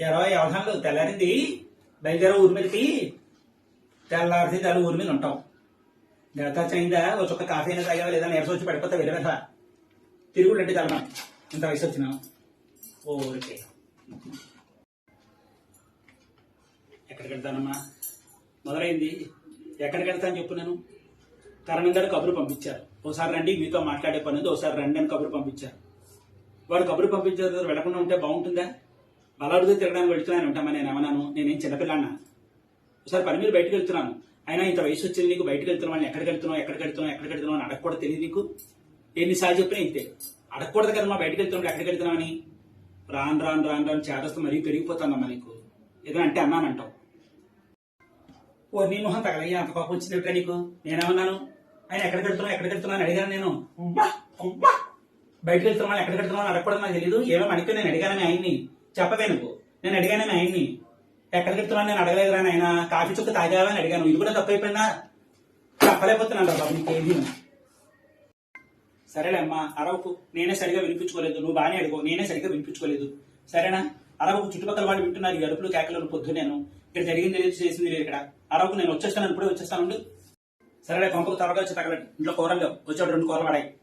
ఇరవై వ్యవధానాలు తెల్లారింది బయలుదేరే ఊరి మీదకి. తెల్లారితే తెల్ల ఊరి మీద ఉంటాం. దేవతా ఒక చుక్క కాఫీ అయినా తాగావా? లేదా నీరసం వచ్చి పడిపోతా వెళ్ళే కదా తిరుగులంటే తెల్లడం ఇంత వయసు వచ్చినా. ఓకే ఎక్కడికి వెళ్తానమ్మా? మొదలైంది. ఎక్కడికి వెళ్తాను చెప్పు నేను? కరణం గారు కబురు పంపించారు. ఓసారి రండి మీతో మాట్లాడే పని ఉంది. ఓసారి రండి అని కబురు పంపించారు. వాడు కబురు పంపించారు వెళ్ళకుండా ఉంటే బాగుంటుందా? బలాడుతూ తిరగడానికి వెళ్తున్నాను ఉంటామని నేను ఏమన్నాను? నేనేం చిన్నపిల్లన్నా ఒకసారి పని మీద బయటకు వెళ్తున్నాను. అయినా ఇంత వయసు వచ్చింది నీకు బయటకు వెళ్తున్నావు? అని ఎక్కడికి వెళ్తున్నావు? ఎక్కడికి వెళ్తున్నావు? ఎక్కడికి వెళ్తున్నావు? అని అడగకూడదు తెలియదు నీకు? ఎన్నిసార్లు చెప్పినా ఇంతే. అడగకూడదు కదా మా బయటకు వెళ్తున్నావు ఎక్కడికి వెళ్తున్నావు అని. రాను రాను రాను రాను చేదస్తూ మరీ పెరిగిపోతుందమ్మా నీకు. ఏదో అంటే అన్నానంటావు ఓ నీ మొహం తగలయ్యా అంత కోపం వచ్చింది ఏమిటా నీకు? నేనేమన్నాను? ఆయన ఎక్కడికి వెళ్తున్నావు ఎక్కడికి వెళ్తున్నావు అని అడిగాను నేను. బయటకు వెళ్తున్నావు ఎక్కడికి అని అడగకూడదు నాకు తెలియదు ఏమో అడిగితే నేను అడిగానని ఆయన్ని. చెప్పవే నువ్వు. నేను అడిగాను ఆయన్ని. ఎక్కడ చెప్తున్నాను నేను అడగలేదు రాని ఆయన కాఫీ చుక్క తాగావా అని అడిగాను. ఇది కూడా తప్పైపోయిందా? చెప్పలేకపోతున్నాను బాబు బాబు నీకేది సరేలే అమ్మా అరవకు. నేనే సరిగా వినిపించుకోలేదు. నువ్వు బాగానే అడుగు. నేనే సరిగా వినిపించుకోలేదు. సరేనా? అరవకు చుట్టుపక్కల వాళ్ళు వింటున్నారు. ఈ అడుపులు కేకలు పొద్దు నేను. ఇక్కడ జరిగింది లేదు చేసింది లేదు ఇక్కడ. అరవకు నేను వచ్చేస్తాను ఇప్పుడే వచ్చేస్తాను సరేలే పంపకు త్వరగా వచ్చి తగలండి. ఇంట్లో కూరలు వచ్చాడు రెండు కూరలు పడాయి.